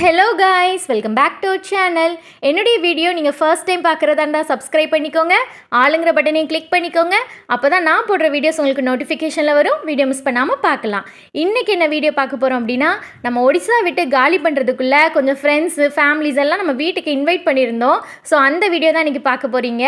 Hello guys welcome back to channel என்னுடைய video நீங்கள் first time பார்க்குறதா இருந்தால் சப்ஸ்கிரைப் பண்ணிக்கோங்க. ஆளுங்கிற பட்டனையும் கிளிக் பண்ணிக்கோங்க. அப்போ தான் நான் போடுற வீடியோஸ் உங்களுக்கு நோட்டிஃபிகேஷனில் வரும். வீடியோ மிஸ் பண்ணாமல் பார்க்கலாம். இன்றைக்கி என்ன வீடியோ பார்க்க போகிறோம் அப்படின்னா நம்ம ஒடிசா விட்டு காலி பண்ணுறதுக்குள்ளே கொஞ்சம் ஃப்ரெண்ட்ஸு ஃபேமிலிஸ் எல்லாம் நம்ம வீட்டுக்கு இன்வைட் பண்ணியிருந்தோம். ஸோ அந்த வீடியோ தான் இன்றைக்கி பார்க்க போகிறீங்க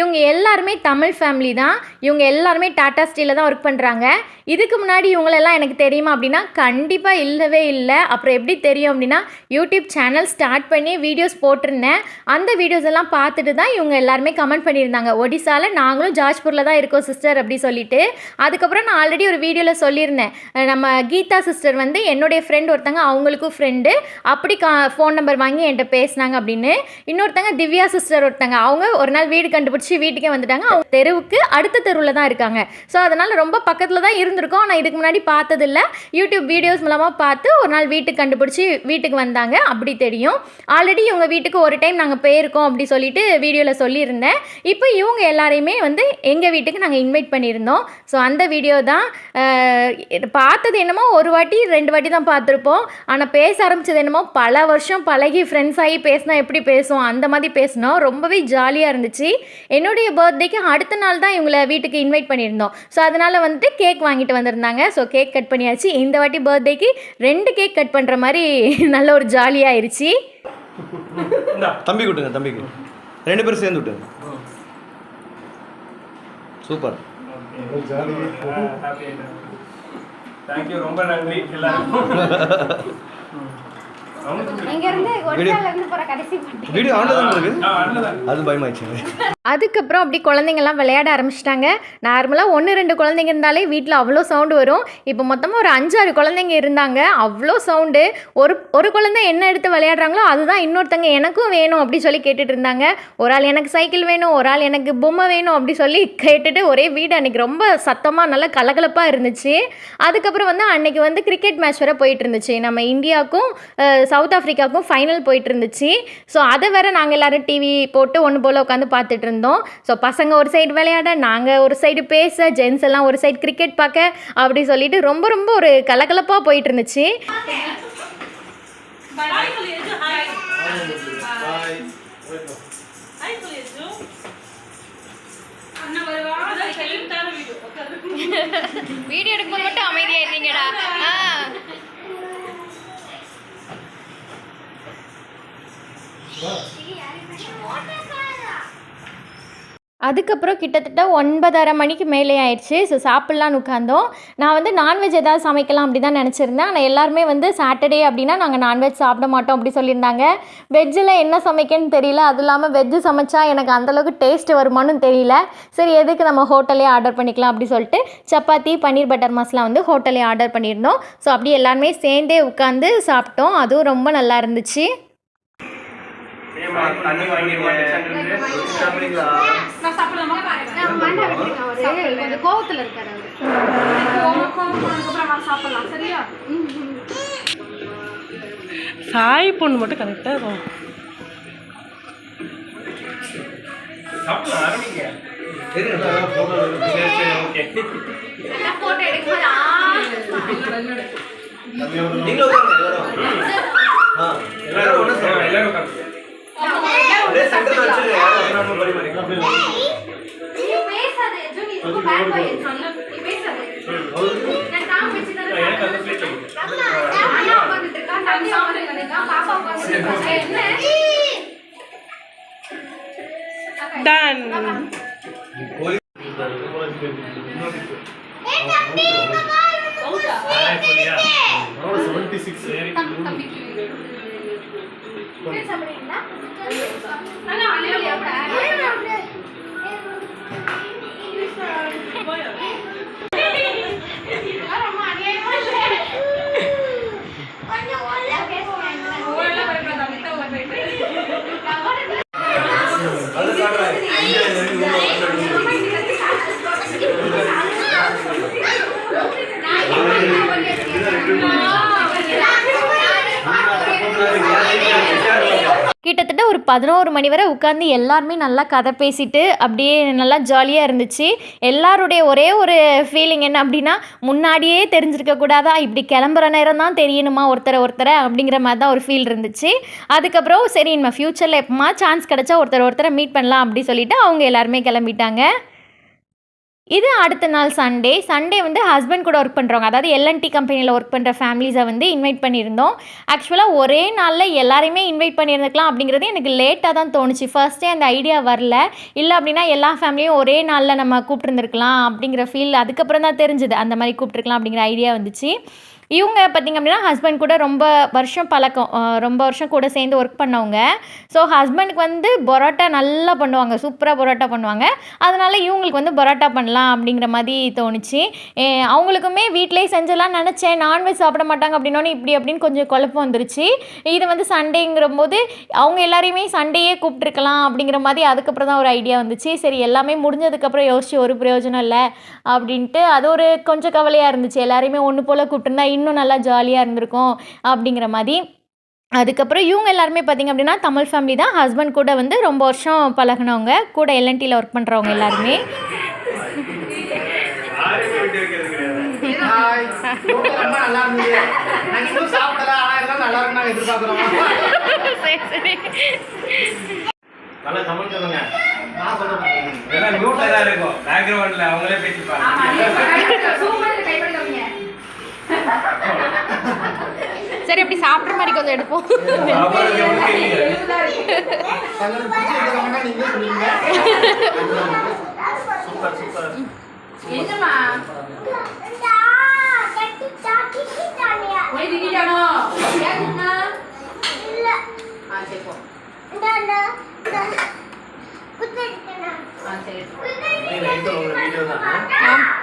இவங்க எல்லாருமே தமிழ் ஃபேமிலி தான். இவங்க எல்லாருமே டாட்டா ஸ்டீலில் தான் ஒர்க் பண்ணுறாங்க இதுக்கு முன்னாடி இவங்களெல்லாம் எனக்கு தெரியுமா அப்படின்னா கண்டிப்பாக இல்லவே இல்லை. அப்புறம் எப்படி தெரியும் அப்படின்னா யூடியூப் சேனல் ஸ்டார்ட் பண்ணி வீடியோஸ் போட்டிருந்தேன். அந்த வீடியோஸ் எல்லாம் பார்த்துட்டு தான் இவங்க எல்லாருமே கமெண்ட் பண்ணியிருந்தாங்க. ஒடிசாவில் நாங்களும் ஜாஜ்பூரில் தான் இருக்கோம் சிஸ்டர் அப்படி சொல்லிட்டு. அதுக்கப்புறம் நான் ஆல்ரெடி ஒரு வீடியோவில் சொல்லியிருந்தேன். நம்ம கீதா சிஸ்டர் வந்து என்னுடைய ஃப்ரெண்ட் ஒருத்தங்க அவங்களுக்கும் ஃப்ரெண்டு அப்படி கா ஃபோன் நம்பர் வாங்கி என்கிட்ட பேசினாங்க அப்படின்னு. இன்னொருத்தங்க திவ்யா சிஸ்டர் ஒருத்தங்க அவங்க ஒரு நாள் வீடு கண்டுபிடிச்சி வீட்டுக்கே வந்துட்டாங்க. அவங்க தெருவுக்கு அடுத்த தெருவில் தான் இருக்காங்க. ஸோ அதனால் ரொம்ப பக்கத்தில் தான் இருந்திருக்கோம். ஆனால் இதுக்கு முன்னாடி பார்த்ததில்ல. யூடியூப் வீடியோஸ் மூலமாக பார்த்து ஒரு நாள் வீட்டுக்கு கண்டுபிடிச்சி வீட்டுக்கு வந்தாங்க. அப்படி தெரியும். ஆல்ரெடி இவங்க வீட்டுக்கு ஒரு டைம் நாங்கள் போயிருக்கோம் அப்படி சொல்லிட்டு வீடியோவில் சொல்லியிருந்தேன். இப்போ இவங்க எல்லாரையுமே வந்து எங்கள் வீட்டுக்கு நாங்கள் இன்வைட் பண்ணியிருந்தோம். ஸோ அந்த வீடியோ தான் பார்த்தது என்னமோ ஒரு வாட்டி ரெண்டு வாட்டி தான் பார்த்துருப்போம். ஆனால் பேச ஆரம்பிச்சது என்னமோ பல வருஷம் பழகி ஃப்ரெண்ட்ஸ் ஆகி பேசினா எப்படி பேசுவோம்? அந்த மாதிரி பேசினோம். ரொம்பவே ஜாலியாக இருந்துச்சு. என்னுடைய பர்த்டேக்கு அடுத்த நாள் தான் இவங்களை வீட்டுக்கு இன்வைட் பண்ணியிருந்தோம். ஸோ அதனால் வந்துட்டு கேக் வாங்கிட்டு வந்திருந்தாங்க. ஸோ கேக் கட் பண்ணியாச்சு. இந்த வாட்டி பர்த்டேக்கு ரெண்டு கேக் கட் பண்ணுற மாதிரி நல்ல ஒரு ஜாலியாகிருச்சு தம்பி விட்டுங்க தம்பிக்கு ரெண்டு பேரும் சேர்ந்து விட்டுங்க சூப்பர். தேங்க்யூ ரொம்ப நன்றி எல்லாருக்கும் வீடியோ ஆன்ல தான் இருக்கு அது பயமாயிடுச்சு அதுக்கப்புறம் அப்படி குழந்தைங்கள்லாம் விளையாட ஆரம்பிச்சிட்டாங்க. நார்மலாக ஒன்று ரெண்டு குழந்தைங்க இருந்தாலே வீட்டில் அவ்வளோ சவுண்டு வரும். இப்போ மொத்தமாக ஒரு அஞ்சாறு குழந்தைங்க இருந்தாங்க. அவ்வளோ சவுண்டு ஒரு ஒரு குழந்தை என்ன எடுத்து விளையாடுறாங்களோ அதுதான் இன்னொருத்தங்க எனக்கும் வேணும் அப்படி சொல்லி கேட்டுட்டு இருந்தாங்க. ஒரு ஆள் எனக்கு சைக்கிள் வேணும் ஒரு ஆள் எனக்கு பொம்மை வேணும் அப்படி சொல்லி கேட்டுட்டு ஒரே வீடு அன்றைக்கி ரொம்ப சத்தமாக நல்லா கலகலப்பாக இருந்துச்சு. அதுக்கப்புறம் வந்து அன்னைக்கு வந்து கிரிக்கெட் மேட்ச் வர போயிட்டு இருந்துச்சு. நம்ம இந்தியாவுக்கும் சவுத் ஆஃப்ரிக்காவுக்கும் ஃபைனல் போயிட்டு இருந்துச்சு. ஸோ அதை வேற நாங்கள் எல்லாரும் டிவி போட்டு ஒன்று போல் உட்காந்து பார்த்துட்டு இருந்தோம். ஸோ பசங்க ஒரு சைடு விளையாட நாங்கள் ஒரு சைடு பேச ஜென்ஸ் எல்லாம் ஒரு சைடு கிரிக்கெட் பார்க்க அப்படி சொல்லிட்டு ரொம்ப ரொம்ப ஒரு கலகலப்பாக போயிட்டு இருந்துச்சு வீடியோ எடுக்கும்போது மட்டும் அமைதியாயிருந்தீங்கடா ஆ. அதுக்கப்புறம் கிட்டத்தட்ட ஒன்பதரை மணிக்கு மேலே ஆயிடுச்சு. ஸோ சாப்பிட்லான்னு உட்காந்தோம் நான் வந்து நான்வெஜ் ஏதாவது சமைக்கலாம் அப்படி தான் நினச்சிருந்தேன். ஆனால் எல்லாருமே வந்து சாட்டர்டே அப்படின்னா நாங்கள் நான்வெஜ் சாப்பிட மாட்டோம் அப்படி சொல்லியிருந்தாங்க. வெஜ்ஜில் என்ன சமைக்கன்னு தெரியல. அது இல்லாமல் வெஜ்ஜு சமைச்சா எனக்கு அந்தளவுக்கு டேஸ்ட் வருமானு தெரியல. சரி எதுக்கு நம்ம ஹோட்டலே ஆர்டர் பண்ணிக்கலாம் அப்படி சொல்லிட்டு சப்பாத்தி பன்னீர் பட்டர் மசாலா வந்து ஹோட்டலே ஆர்டர் பண்ணியிருந்தோம். ஸோ அப்படி எல்லாருமே சேர்ந்தே உட்காந்து சாப்பிட்டோம். அதுவும் ரொம்ப நல்லா இருந்துச்சு. தண்ணி வாங்கிடுவேன் கொஞ்சம் கோவத்தில் இருக்காரு சாய் பொண்ணு மட்டும் கரெக்டாக இருக்கும். சாப்பிடலாம் ಸೆಂಟರ್ ಹಚ್ಚಿದ್ರೆ ಯಾರು ಹತ್ರ ಬರಿ ಮರಿ ನೀವು ಬೇಸದೆ ಜುನಿ ಇದು ಬ್ಯಾಕ್ ಬಾಯ್ ಅಂತ ನೀವು ಬೇಸದೆ ನಾನು ಕಾಮ್ ಬಿಚ್ಚಿದ್ರೆ ಅಣ್ಣ ಒಬ್ಬನಿದ್ದ ತಂದೆ ಒಬ್ಬನಿದ್ದ ಪಾಪ ಒಬ್ಬನಿದ್ದ என்ன ಡನ್ ಹೌದಾ 76 பண்ணுங்க கிட்டத்தட்ட ஒரு பதினோரு மணி வரை உட்காந்து எல்லாருமே நல்லா கதை பேசிட்டு அப்படியே நல்லா ஜாலியாக இருந்துச்சு. எல்லாருடைய ஒரே ஒரு ஃபீலிங் என்ன அப்படின்னா முன்னாடியே தெரிஞ்சிருக்க கூடாதா? இப்படி கிளம்புற நேரம் தான் தெரியணுமா? ஒருத்தரை ஒருத்தரை அப்படிங்கிற மாதிரி தான் ஒரு ஃபீல் இருந்துச்சு. அதுக்கப்புறம் சரி நம்ம ஃப்யூச்சரில் எப்பமா சான்ஸ் கிடச்சா ஒருத்தர் ஒருத்தரை மீட் பண்ணலாம் அப்படி சொல்லிட்டு அவங்க எல்லாருமே கிளம்பிட்டாங்க. இது அடுத்த நாள் சண்டே சண்டே வந்து ஹஸ்பண்ட் கூட ஒர்க் பண்ணுறவங்க அதாவது எல்என்டி கம்பெனியில் ஒர்க் பண்ணுற ஃபேமிலிஸை வந்து இன்வைட் பண்ணியிருந்தோம். ஆக்சுவலாக ஒரே நாளில் எல்லாரையுமே இன்வைட் பண்ணியிருந்துக்கலாம் அப்படிங்கிறது எனக்கு லேட்டாக தான் தோணுச்சு. ஃபர்ஸ்டே அந்த ஐடியா வரல. இல்லை அப்படின்னா எல்லா ஃபேமிலியும் ஒரே நாளில் நம்ம கூப்பிட்டுருந்துருக்கலாம் அப்படிங்கிற ஃபீல் அதுக்கப்புறம் தான் தெரிஞ்சுது அந்த மாதிரி கூப்பிட்ருக்கலாம் அப்படிங்கிற ஐடியா வந்துச்சு. இவங்க பார்த்திங்க அப்படின்னா ஹஸ்பண்ட் கூட ரொம்ப வருஷம் பழக்கம் ரொம்ப வருஷம் கூட சேர்ந்து ஒர்க் பண்ணவங்க. ஸோ ஹஸ்பண்டுக்கு வந்து பரோட்டா நல்லா பண்ணுவாங்க சூப்பராக பரோட்டா பண்ணுவாங்க. அதனால இவங்களுக்கு வந்து பரோட்டா பண்ணலாம் அப்படிங்கிற மாதிரி தோணுச்சு. அவங்களுக்குமே வீட்டிலே செஞ்சலாம் நினச்சேன். நான்வெஜ் சாப்பிட மாட்டாங்க அப்படின்னோடனே இப்படி அப்படின்னு கொஞ்சம் குழப்பம் வந்துருச்சு. இது வந்து சண்டேங்கிற போது அவங்க எல்லாரையுமே சண்டேயே கூப்பிட்டுருக்கலாம் அப்படிங்கிற மாதிரி அதுக்கப்புறம் தான் ஒரு ஐடியா வந்துச்சு. சரி எல்லாமே முடிஞ்சதுக்கப்புறம் யோசிச்சு ஒரு பிரயோஜனம் இல்லை அப்படின்ட்டு அது ஒரு கொஞ்சம் கவலையாக இருந்துச்சு. எல்லாரையுமே ஒன்று போல் கூப்பிட்டுருந்தா இன்னும் நல்லா ஜாலியாக இருந்திருக்கும் அப்படிங்கிற மாதிரி. அதுக்கப்புறம் இவங்க எல்லாருமே பார்த்திங்க அப்படின்னா தமிழ் ஃபேமிலி தான். ஹஸ்பண்ட் கூட வந்து ரொம்ப வருஷம் பழகுனவங்க. கூட எல்என்டியில் ஒர்க் பண்ணுறவங்க எல்லாருமே. நல்லா இன்னும் தமிழ் சொல்லுங்க நான் இருக்கும். பேக்ரவுண்ட்ல அவங்களே பேசிப்பாங்க. சரி அப்படி சாப்பிட்ற மாதிரி கொஞ்சம் எடுப்போம். அவங்களுக்கு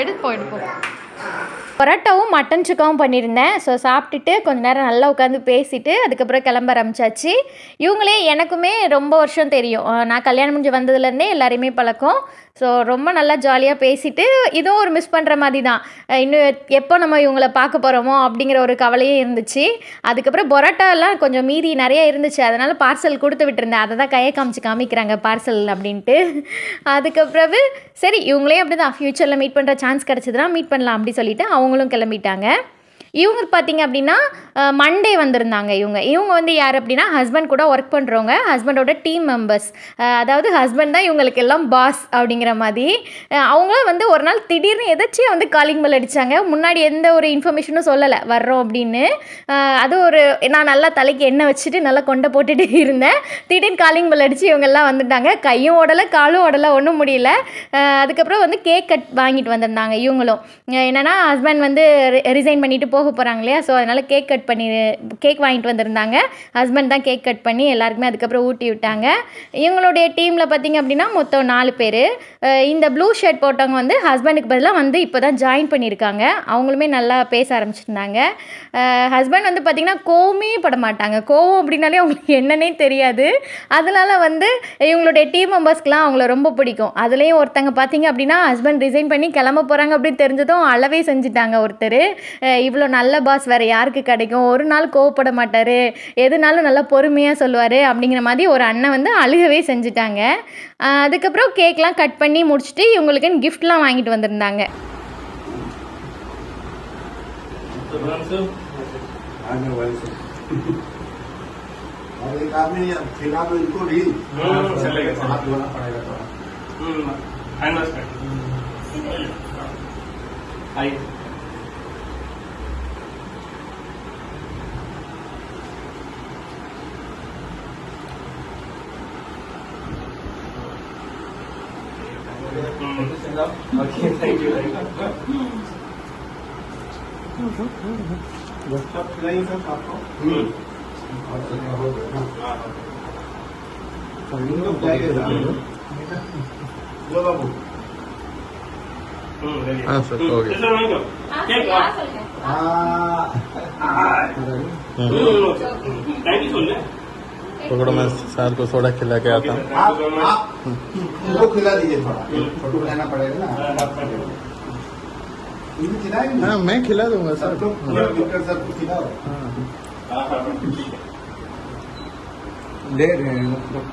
எடுப்போம் எடுப்போம் பரோட்டாவும் மட்டன் சுக்காவும் பண்ணியிருந்தேன். ஸோ சாப்பிட்டுட்டு கொஞ்ச நேரம் நல்லா உட்காந்து பேசிட்டு அதுக்கப்புறம் கிளம்ப ஆரம்பிச்சாச்சு. இவங்களே எனக்குமே ரொம்ப வருஷம் தெரியும். நான் கல்யாணம் முடிஞ்சு வந்ததுலேருந்தே எல்லாரையுமே பழக்கம். ஸோ ரொம்ப நல்லா ஜாலியாக பேசிட்டு இதுவும் ஒரு மிஸ் பண்ணுற மாதிரி தான். இன்னும் எப்போ நம்ம இவங்களை பார்க்க போகிறோமோ அப்படிங்கிற ஒரு கவலையே இருந்துச்சு. அதுக்கப்புறம் பரோட்டாலாம் கொஞ்சம் மீதி நிறைய இருந்துச்சு. அதனால் பார்சல் கொடுத்து விட்டுருந்தேன். அதை தான் கையை காமிச்சு காமிக்கிறாங்க பார்சல் அப்படின்ட்டு. அதுக்கப்புறவு சரி இவங்களே அப்படி தான் ஃப்யூச்சரில் மீட் பண்ணுற சான்ஸ் கிடச்சிதுன்னா மீட் பண்ணலாம் அப்படி சொல்லிட்டு அவங்களும் கிளம்பிட்டாங்க. இவங்க பார்த்தீங்க அப்படின்னா மண்டே வந்திருந்தாங்க இவங்க. இவங்க வந்து யார் அப்படின்னா ஹஸ்பண்ட் கூட ஒர்க் பண்ணுறவங்க ஹஸ்பண்டோட டீம் மெம்பர்ஸ் அதாவது ஹஸ்பண்ட் தான் இவங்களுக்கு எல்லாம் பாஸ் அப்படிங்கிற மாதிரி. அவங்களும் வந்து ஒரு நாள் திடீர்னு எதாச்சியாக வந்து காலிங் பெல் அடித்தாங்க முன்னாடி எந்த ஒரு இன்ஃபர்மேஷனும் சொல்லலை வர்றோம் அப்படின்னு. அது ஒரு நான் நல்லா தலைக்கு எண்ணெய் வச்சுட்டு நல்லா கொண்டை போட்டுட்டு இருந்தேன். திடீர்னு காலிங் பெல் அடித்து இவங்கெல்லாம் வந்துட்டாங்க. கையும் ஓடலை காலும் ஓடலை ஒன்றும் முடியல. அதுக்கப்புறம் வந்து கேக் கட் வாங்கிட்டு வந்திருந்தாங்க இவங்களும். என்னென்னா என்னன்னா ஹஸ்பண்ட் வந்து ரிசைன் பண்ணிட்டு போக போகிறாங்க இல்லையா? ஸோ அதனால் கேக் கட் பண்ணி கேக் வாங்கிட்டு வந்திருந்தாங்க. ஹஸ்பண்ட் தான் கேக் கட் பண்ணி எல்லாருக்குமே அதுக்கப்புறம் ஊட்டி விட்டாங்க. இவங்களுடைய டீமில் பார்த்தீங்க அப்படின்னா மொத்தம் நாலு பேர். இந்த ப்ளூ ஷர்ட் போட்டவங்க வந்து ஹஸ்பண்டுக்கு பதிலாக வந்து இப்போ தான் ஜாயின் பண்ணியிருக்காங்க. அவங்களுமே நல்லா பேச ஆரம்பிச்சிருந்தாங்க. ஹஸ்பண்ட் வந்து பார்த்திங்கன்னா கோவமே பட மாட்டாங்க. கோவம் அப்படின்னாலே அவங்களுக்கு என்னன்னே தெரியாது. அதனால வந்து இவங்களுடைய டீம் மெம்பர்ஸ்க்குலாம் அவங்கள ரொம்ப பிடிக்கும். அதுலேயும் ஒருத்தங்க பார்த்தீங்க அப்படின்னா ஹஸ்பண்ட் ரிசைன் பண்ணி கிளம்ப போகிறாங்க அப்படின்னு தெரிஞ்சதும் அளவே செஞ்சுட்டாங்க ஒருத்தர். இவ்வளோ நல்ல பாஸ் வேறு யாருக்கு கிடைக்கும் ஒரு நாள் கோவப்பட மாட்டார் எதுனாலும் நல்லா பொறுமையாக சொல்லுவார் அப்படிங்கிற மாதிரி ஒரு அண்ணன் வந்து அழுகவே செஞ்சுட்டாங்க அஹ் அதுக்கப்புறம் கேக்லாம் கட் பண்ணி முடிச்சுட்டு இவங்களுக்குன்னு கிஃப்ட்லாம் வாங்கிட்டு வந்திருந்தாங்க और एक आदमी खिला दो इनको भी हम्म, चलेगा, चलेगा। हाथ धोना पड़ेगा थोड़ा hand Okay, thank you very much. सब खिलाइए सर आपको लो बाबू हाँ सर हो गया हाँ थैंक यू सुन ले पकड़ो मैं सर को सोडा खिला के आता हूँ। आप आप उनको खिला दीजिए थोड़ा। को लेना पड़ेगा ना। हाँ मैं खिला दूँगा सर। सब मिलकर सबको खिलाओ। हाँ ले रहे हैं। मतलब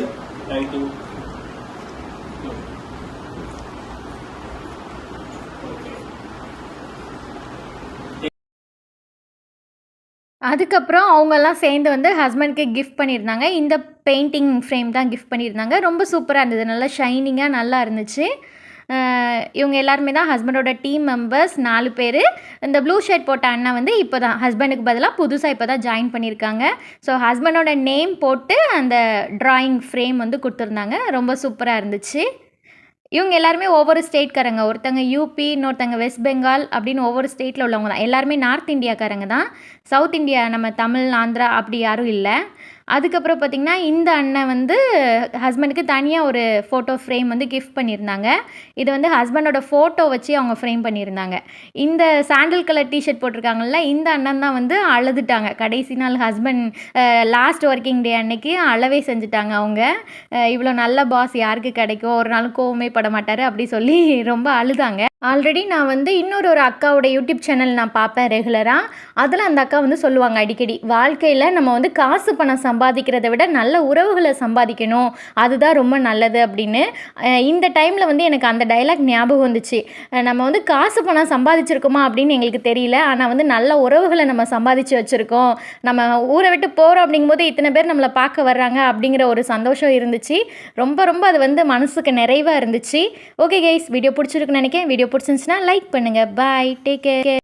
தேங்க்யூ அதுக்கப்புறம் அவங்கெல்லாம் சேர்ந்து வந்து ஹஸ்பண்ட்க்கு கிஃப்ட் பண்ணியிருந்தாங்க. இந்த பெயிண்டிங் ஃப்ரேம் தான் கிஃப்ட் பண்ணியிருந்தாங்க. ரொம்ப சூப்பராக இருந்தது. நல்லா ஷைனிங்காக நல்லா இருந்துச்சு. இவங்க எல்லாருமே தான் ஹஸ்பண்டோட டீம் மெம்பர்ஸ் நாலு பேர். இந்த ப்ளூ ஷர்ட் போட்ட அண்ணன் வந்து இப்போ தான் ஹஸ்பண்டுக்கு பதிலாக புதுசாக இப்போ தான் ஜாயின் பண்ணியிருக்காங்க. ஸோ ஹஸ்பண்டோட நேம் போட்டு அந்த ட்ராயிங் ஃப்ரேம் வந்து கொடுத்துருந்தாங்க. ரொம்ப சூப்பராக இருந்துச்சு. இவங்க எல்லாருமே ஒவ்வொரு ஸ்டேட்காரங்க ஒருத்தங்க யூபி இன்னொருத்தங்க வெஸ்ட் பெங்கால் அப்படின்னு ஒவ்வொரு ஸ்டேட்டில் உள்ளவங்க தான். எல்லாருமே நார்த் இந்தியாக்காரங்க தான். சவுத் இந்தியா நம்ம தமிழ் ஆந்திரா அப்படி யாரும் இல்லை. அதுக்கப்புறம் பார்த்திங்கன்னா இந்த அண்ணன் வந்து ஹஸ்பண்டுக்கு தனியாக ஒரு ஃபோட்டோ ஃப்ரேம் வந்து கிஃப்ட் பண்ணியிருந்தாங்க. இது வந்து ஹஸ்பண்டோட ஃபோட்டோ வச்சு அவங்க ஃப்ரேம் பண்ணியிருந்தாங்க. இந்த சாண்டில் கலர் டிஷர்ட் போட்டிருக்காங்கல்ல இந்த அண்ணன் தான் வந்து அழுதுட்டாங்க. கடைசி நாள் ஹஸ்பண்ட் லாஸ்ட் ஒர்க்கிங் டே அன்னைக்கு அளவே செஞ்சுட்டாங்க அவங்க. இவ்வளோ நல்ல பாஸ் யாருக்கு கிடைக்கும்? ஒரு நாள் கோவமே பட மாட்டார் அப்படி சொல்லி ரொம்ப அழுதாங்க. ஆல்ரெடி நான் வந்து இன்னொரு ஒரு அக்காவோட யூடியூப் சேனல் நான் பார்ப்பேன் ரெகுலராக அதில் அந்த அக்கா வந்து சொல்லுவாங்க அடிக்கடி வாழ்க்கையில் நம்ம வந்து காசு பணம் சம்பாதிக்கிறத விட நல்ல உறவுகளை சம்பாதிக்கணும். அதுதான் ரொம்ப நல்லது அப்படின்னு. இந்த டைமில் வந்து எனக்கு அந்த டைலாக் ஞாபகம் வந்துச்சு. நம்ம வந்து காசு பணம் சம்பாதிச்சிருக்கோமா அப்படின்னு எங்களுக்கு தெரியல. ஆனால் வந்து நல்ல உறவுகளை நம்ம சம்பாதிச்சு வச்சுருக்கோம். நம்ம ஊரை விட்டு போகிறோம் அப்படிங்கும்போது இத்தனை பேர் நம்மளை பார்க்க வர்றாங்க அப்படிங்கிற ஒரு சந்தோஷம் இருந்துச்சு. ரொம்ப ரொம்ப அது வந்து மனசுக்கு நிறைவாக இருந்துச்சு. ஓகே கைஸ் வீடியோ பிடிச்சிருக்குன்னு நினைக்கிறேன். வீடியோ பிடிச்சிருந்துச்சுன்னா லைக் பண்ணுங்கள் பாய் டேக் கேர்